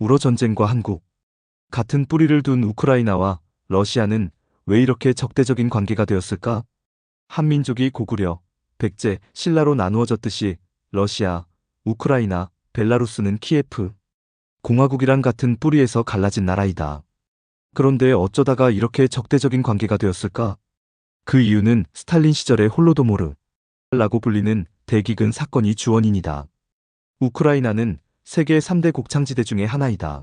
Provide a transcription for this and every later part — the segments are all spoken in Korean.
우러 전쟁과 한국. 같은 뿌리를 둔 우크라이나와 러시아는 왜 이렇게 적대적인 관계가 되었을까? 한민족이 고구려, 백제, 신라로 나누어졌듯이 러시아, 우크라이나, 벨라루스는 키예프, 공화국이랑 같은 뿌리에서 갈라진 나라이다. 그런데 어쩌다가 이렇게 적대적인 관계가 되었을까? 그 이유는 스탈린 시절의 홀로도모르 라고 불리는 대기근 사건이 주원인이다. 우크라이나는 세계 3대 곡창지대 중의 하나이다.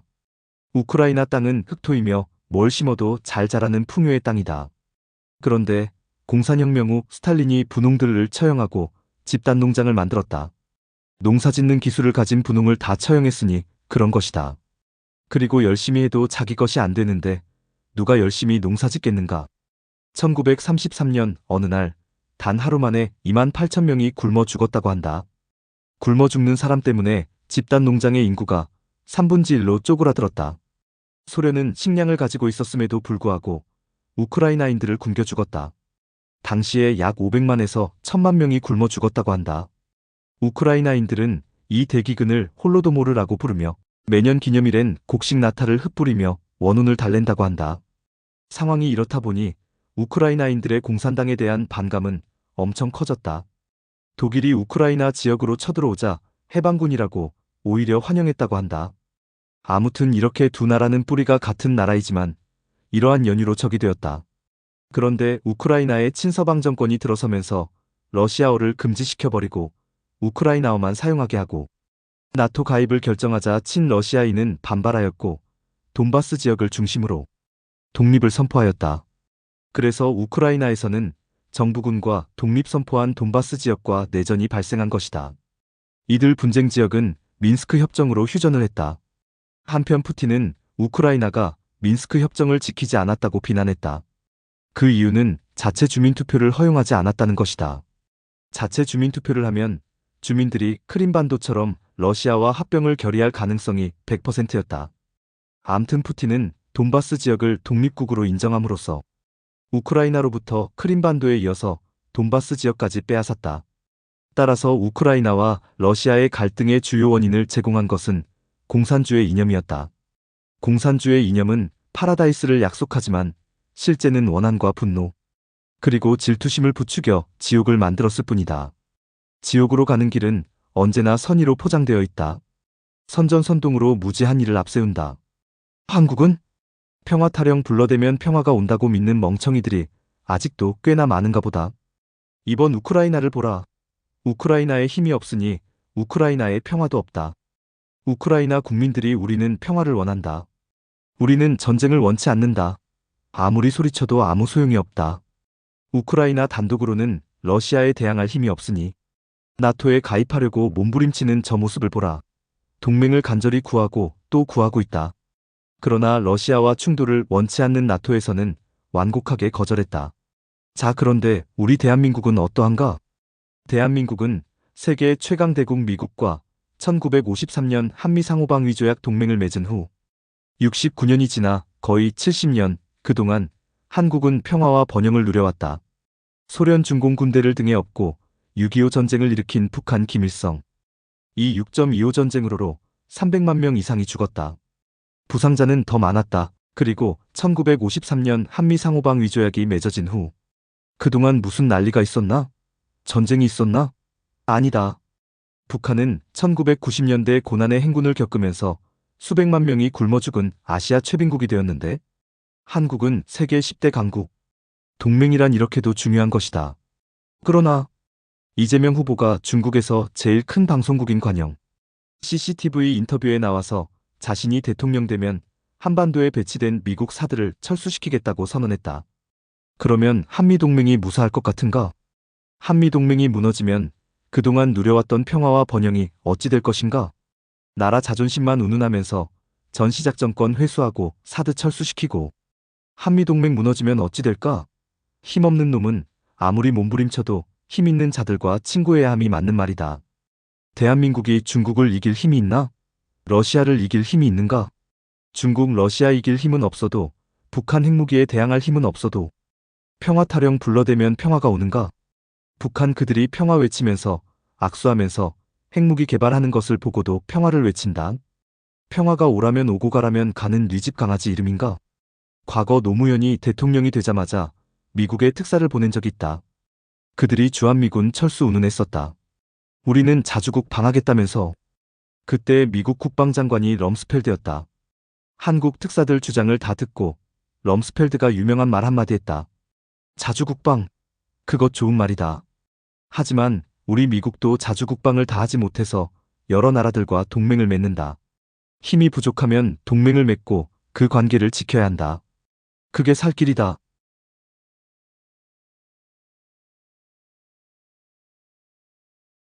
우크라이나 땅은 흑토이며 뭘 심어도 잘 자라는 풍요의 땅이다. 그런데 공산혁명 후 스탈린이 분홍들을 처형하고 집단 농장을 만들었다. 농사 짓는 기술을 가진 분홍을 다 처형했으니 그런 것이다. 그리고 열심히 해도 자기 것이 안 되는데 누가 열심히 농사 짓겠는가? 1933년 어느 날 단 하루 만에 2만 8천 명이 굶어 죽었다고 한다. 굶어 죽는 사람 때문에 집단 농장의 인구가 3분지 1로 쪼그라들었다. 소련은 식량을 가지고 있었음에도 불구하고 우크라이나인들을 굶겨 죽었다. 당시에 약 500만에서 1000만 명이 굶어 죽었다고 한다. 우크라이나인들은 이 대기근을 홀로도모르라고 부르며 매년 기념일엔 곡식 나타를 흩뿌리며 원운을 달랜다고 한다. 상황이 이렇다 보니 우크라이나인들의 공산당에 대한 반감은 엄청 커졌다. 독일이 우크라이나 지역으로 쳐들어오자 해방군이라고 오히려 환영했다고 한다. 아무튼 이렇게 두 나라는 뿌리가 같은 나라이지만 이러한 연유로 적이 되었다. 그런데 우크라이나의 친서방 정권이 들어서면서 러시아어를 금지시켜버리고 우크라이나어만 사용하게 하고 나토 가입을 결정하자 친러시아인은 반발하였고 돈바스 지역을 중심으로 독립을 선포하였다. 그래서 우크라이나에서는 정부군과 독립 선포한 돈바스 지역과 내전이 발생한 것이다. 이들 분쟁 지역은 민스크 협정으로 휴전을 했다. 한편 푸틴은 우크라이나가 민스크 협정을 지키지 않았다고 비난했다. 그 이유는 자체 주민투표를 허용하지 않았다는 것이다. 자체 주민투표를 하면 주민들이 크림반도처럼 러시아와 합병을 결의할 가능성이 100%였다. 암튼 푸틴은 돈바스 지역을 독립국으로 인정함으로써 우크라이나로부터 크림반도에 이어서 돈바스 지역까지 빼앗았다. 따라서 우크라이나와 러시아의 갈등의 주요 원인을 제공한 것은 공산주의 이념이었다. 공산주의 이념은 파라다이스를 약속하지만 실제는 원한과 분노, 그리고 질투심을 부추겨 지옥을 만들었을 뿐이다. 지옥으로 가는 길은 언제나 선의로 포장되어 있다. 선전선동으로 무지한 일을 앞세운다. 한국은 평화 타령 불러대면 평화가 온다고 믿는 멍청이들이 아직도 꽤나 많은가 보다. 이번 우크라이나를 보라. 우크라이나에 힘이 없으니 우크라이나에 평화도 없다. 우크라이나 국민들이 우리는 평화를 원한다. 우리는 전쟁을 원치 않는다. 아무리 소리쳐도 아무 소용이 없다. 우크라이나 단독으로는 러시아에 대항할 힘이 없으니 나토에 가입하려고 몸부림치는 저 모습을 보라. 동맹을 간절히 구하고 또 구하고 있다. 그러나 러시아와 충돌을 원치 않는 나토에서는 완곡하게 거절했다. 자, 그런데 우리 대한민국은 어떠한가? 대한민국은 세계 최강 대국 미국과 1953년 한미 상호방 위 조약 동맹을 맺은 후 69년이 지나 거의 70년 그동안 한국은 평화와 번영을 누려왔다. 소련 중공 군대를 등에 업고 6.25 전쟁을 일으킨 북한 김일성. 이 6.25 전쟁으로로 300만 명 이상이 죽었다. 부상자는 더 많았다. 그리고 1953년 한미 상호방 위 조약이 맺어진 후 그동안 무슨 난리가 있었나? 전쟁이 있었나? 아니다. 북한은 1990년대 고난의 행군을 겪으면서 수백만 명이 굶어 죽은 아시아 최빈국이 되었는데 한국은 세계 10대 강국. 동맹이란 이렇게도 중요한 것이다. 그러나 이재명 후보가 중국에서 제일 큰 방송국인 관영 CCTV 인터뷰에 나와서 자신이 대통령 되면 한반도에 배치된 미국 사들을 철수시키겠다고 선언했다. 그러면 한미동맹이 무사할 것 같은가? 한미동맹이 무너지면 그동안 누려왔던 평화와 번영이 어찌 될 것인가? 나라 자존심만 운운하면서 전시작전권 회수하고 사드 철수시키고 한미동맹 무너지면 어찌 될까? 힘없는 놈은 아무리 몸부림쳐도 힘 있는 자들과 친구해야 함이 맞는 말이다. 대한민국이 중국을 이길 힘이 있나? 러시아를 이길 힘이 있는가? 중국, 러시아 이길 힘은 없어도 북한 핵무기에 대항할 힘은 없어도 평화 타령 불러대면 평화가 오는가? 북한 그들이 평화 외치면서 악수하면서 핵무기 개발하는 것을 보고도 평화를 외친다. 평화가 오라면 오고 가라면 가는 리집 강아지 이름인가? 과거 노무현이 대통령이 되자마자 미국에 특사를 보낸 적이 있다. 그들이 주한미군 철수 운운했었다. 우리는 자주국 방하겠다면서 그때 미국 국방장관이 럼스펠드였다. 한국 특사들 주장을 다 듣고 럼스펠드가 유명한 말 한마디 했다. 자주국방. 그것 좋은 말이다. 하지만 우리 미국도 자주 국방을 다 하지 못해서 여러 나라들과 동맹을 맺는다. 힘이 부족하면 동맹을 맺고 그 관계를 지켜야 한다. 그게 살 길이다.